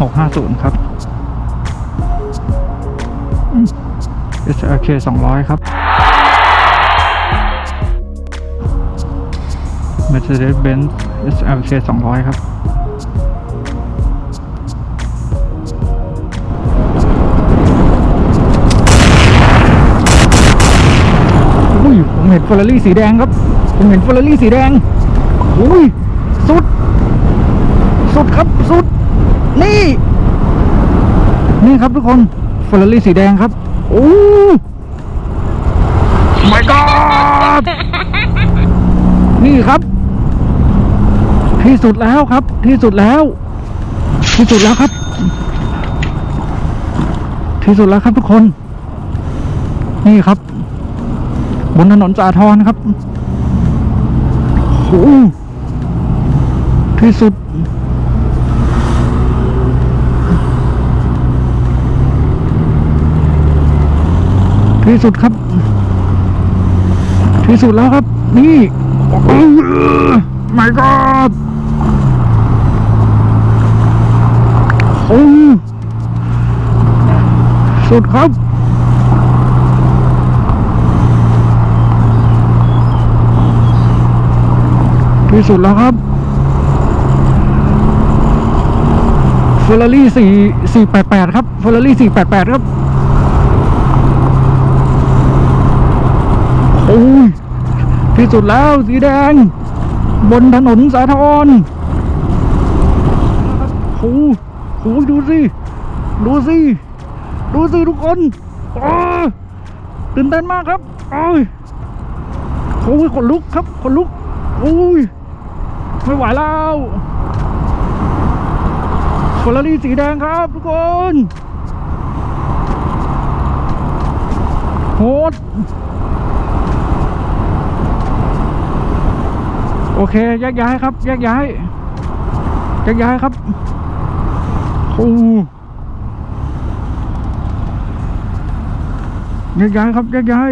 หกห้าศูนย์ครับ SRK สองร้อยครับ Mercedes-Benz SRK สองร้อยครับอุ้ยผมเห็นเฟอร์รารี่สีแดงครับ ผมเห็นเฟอร์รารี่สีแดงอุ้ย สุด สุดครับ สุด นี่ นี่ครับทุกคนเฟอร์รารี่สีแดงครับ โอ้ my god นี่ครับ ที่สุดแล้วครับ ที่สุดแล้ว ที่สุดแล้วครับ ที่สุดแล้วครับทุกคน นี่ครับ บนถนนสาทรครับโอ้โหที่สุด ที่สุดครับ ที่สุดแล้วครับ นี่โอ้ my god โอ้สุดครับที่สุดแล้วครับเฟอร์รารี่สี่สี่แปดแปดครับเฟอร์รารี่สี่แปดแปดครับ โอ้ ยที่สุดแล้วสีแดง บนถนนสาทรโอ้โหโอ้โหดูสิ ดูสิ ดูสิทุกคนอตื่นเต้นมากครับโอ้ยโอ้ยขนลุกครับขนลุกโอ้ยไม่ไหวแล้วฟอร์รารี่สีแดงครับทุกคนโหด โอเคแยกย้ายครับแยกย้ายแยกย้ายครับโอ้แยกย้ายครับแยกย้าย